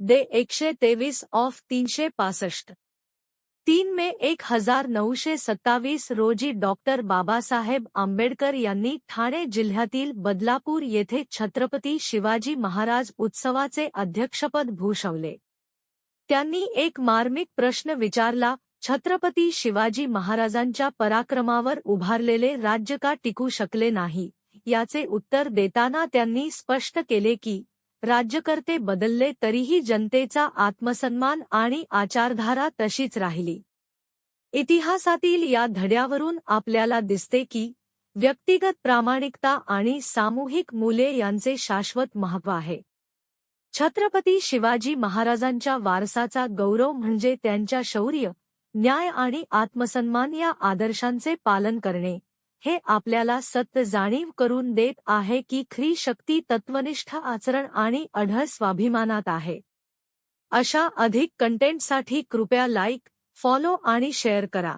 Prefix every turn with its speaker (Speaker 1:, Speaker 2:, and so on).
Speaker 1: दे एकशे तेवीस ऑफ तीनशे पासष्ट तीन मे एक हजार नऊशे सत्तावीस रोजी डॉक्टर बाबासाहेब आंबेडकर यांनी ठाणे जिल्ह्यातील बदलापूर येथे छत्रपती शिवाजी महाराज उत्सवाचे अध्यक्षपद भूषवले. त्यांनी एक मार्मिक प्रश्न विचारला छत्रपती शिवाजी महाराजांच्या पराक्रमावर उभारलेले राज्य का टिकू शकले नाही? याचे उत्तर देताना त्यांनी स्पष्ट केले की राज्यकर्ते बदलले तरीही जनतेचा आत्मसन्मान आणि आचारधारा तशीच राहिली. इतिहासातील या धड्यावरून आपल्याला दिसते की व्यक्तिगत प्रामाणिकता आणि सामूहिक मूल्ये यांचे शाश्वत महत्त्व आहे. छत्रपती शिवाजी महाराजांच्या वारसाचा गौरव म्हणजे त्यांच्या शौर्य न्याय आणि आत्मसन्मान या आदर्शांचे पालन करणे. हे आपल्याला सत्य जाणीव करून देत आहे की ख्री शक्ती तत्वनिष्ठ आचरण आणि अढळ स्वाभिमानात आहे. अशा अधिक कंटेंटसाठी कृपया लाईक फॉलो आणि शेअर करा.